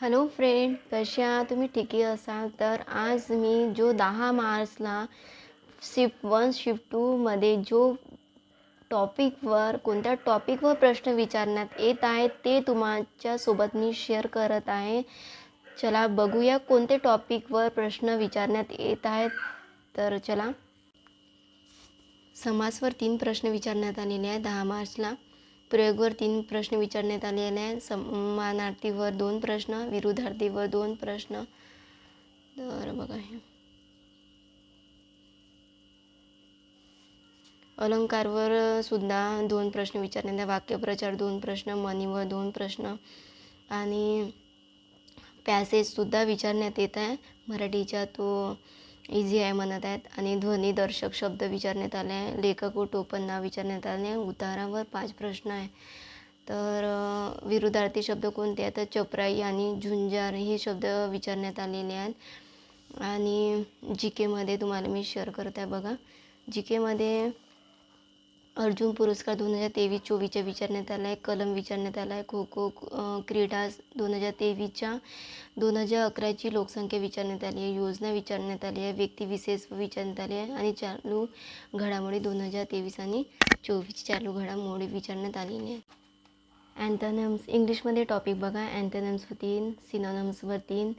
Hello friend कशा तुम्ही ठीके असाल? तर आज मी जो दहा मार्चला शिफ्ट वन शिफ्ट टूमध्ये जो टॉपिकवर कोणत्या टॉपिकवर प्रश्न विचारण्यात येत आहेत ते तुमच्यासोबत मी शेअर करत आहे. चला बघूया कोणते टॉपिकवर प्रश्न विचारण्यात येत आहेत. तर चला. समासवर तीन प्रश्न विचारण्यात आलेले आहे दहा मार्चला. प्रयोगवर तीन प्रश्न विचारण्यात आलेले आहे समानार्थीवर दोन प्रश्न विरुद्धार्थीवर दोन प्रश्न. तर बघा हे. अलंकारवर सुद्धा दोन प्रश्न विचारण्यात आहे वाक्यप्रचार दोन प्रश्न मनीवर दोन प्रश्न. आणि पॅसेजसुद्धा विचारण्यात येत आहे. मराठीचा तो इझी आहे म्हणत आहेत. आणि ध्वनीदर्शक शब्द विचारण्यात आले आहे. लेखक व टोपण नाव विचारण्यात आले आहे. उतारावर पाच प्रश्न आहे. तर विरुद्धार्थी शब्द कोणते आहेत? तर चपराई आणि झुंजार हे शब्द विचारण्यात आलेले आहेत. आणि जी केमध्ये तुम्हाला मी शेअर करत आहे बघा. जी केमध्ये अर्जुन पुरस्कार दोन हजार तेवीस चोवीसच्या विचारण्यात आला आहे कलम विचारण्यात आला आहे खो खो क्रीडा दोन हजार तेवीसच्या दोन हजार अकराची लोकसंख्या विचारण्यात आली आहे योजना विचारण्यात आली आहे व्यक्तिविशेष विचारण्यात आली आहे आणि चालू घडामोडी दोन हजार तेवीस आणि चोवीस चालू घडामोडी विचारण्यात आलेली आहे. अँथनम्स इंग्लिशमध्ये टॉपिक बघा अँथनम्सवर तीन सिनॉनम्सवर तीन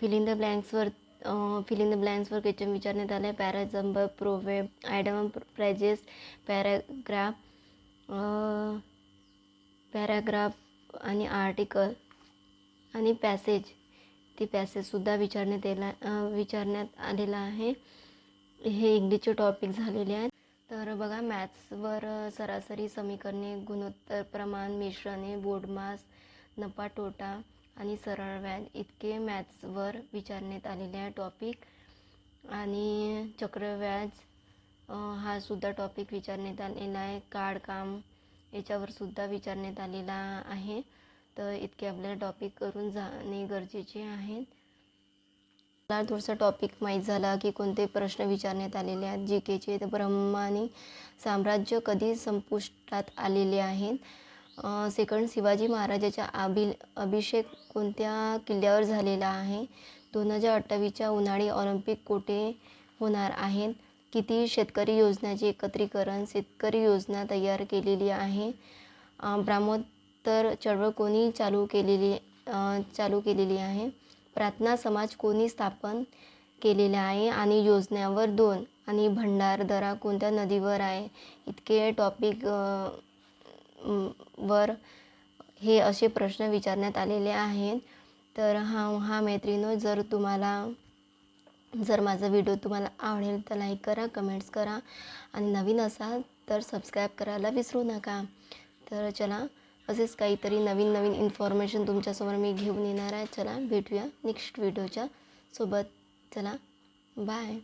फिलिंग द ब्लँक्सवर फिलिंग इन द ब्लँक्सवर क्वेश्चन विचारण्यात आले पॅराजंब प्रोवे ॲडम प्रायजेस पॅराग्राफ पॅराग्राफ आणि आर्टिकल आणि पॅसेज ती पॅसेजसुद्धा विचारण्यात येला विचारण्यात आलेला आहे. हे इंग्लिशचे टॉपिक झालेले आहेत. तर बघा मॅथ्सवर सरासरी समीकरणे गुणोत्तर प्रमाण मिश्रणे बोर्डमास नफा तोटा आणि सरळ व्याज इतके मॅथ्सवर विचारण्यात आलेले आहे टॉपिक आणि चक्रव्याज हा सुद्धा टॉपिक विचारण्यात आलेला आहे. काढकाम याच्यावर सुद्धा विचारण्यात आलेला आहे. तर इतके आपल्याला टॉपिक करून जाणे गरजेचे आहे. मला थोडंसं टॉपिक माहीत झाला की कोणते प्रश्न विचारण्यात आलेले आहेत. जी केचे तर ब्रह्माने साम्राज्य कधी संपुष्टात आलेले आहेत? सेकंड शिवाजी महाराजाच्या अभि अभिषेक कोणत्या किल्ल्यावर झालेला आहे? दोन हजार अठ्ठावीसच्या उन्हाळी ऑलिम्पिक कोठे होणार आहेत? किती शेतकरी योजनाचे एकत्रीकरण शेतकरी योजना तयार केलेली आहे? ब्राह्मोत्तर चळवळ कोणी चालू केलेली चालू केलेली आहे? प्रार्थना समाज कोणी स्थापन केलेला आहे? आणि योजनेवर दोन आणि भंडारदरा कोणत्या नदीवर आहे? इतके टॉपिक वर हे असे प्रश्न विचारण्यात आलेले आहेत. तर हा हा मैत्रिणो जर तुम्हाला जर माझा व्हिडिओ तुम्हाला आवडेल तर लाईक करा कमेंट्स करा आणि नवीन असाल तर सबस्क्राईब करायला विसरू नका. तर चला असेच काहीतरी नवीन नवीन इन्फॉर्मेशन तुमच्यासमोर मी घेऊन येणार आहे. चला भेटूया नेक्स्ट व्हिडिओच्या सोबत. चला बाय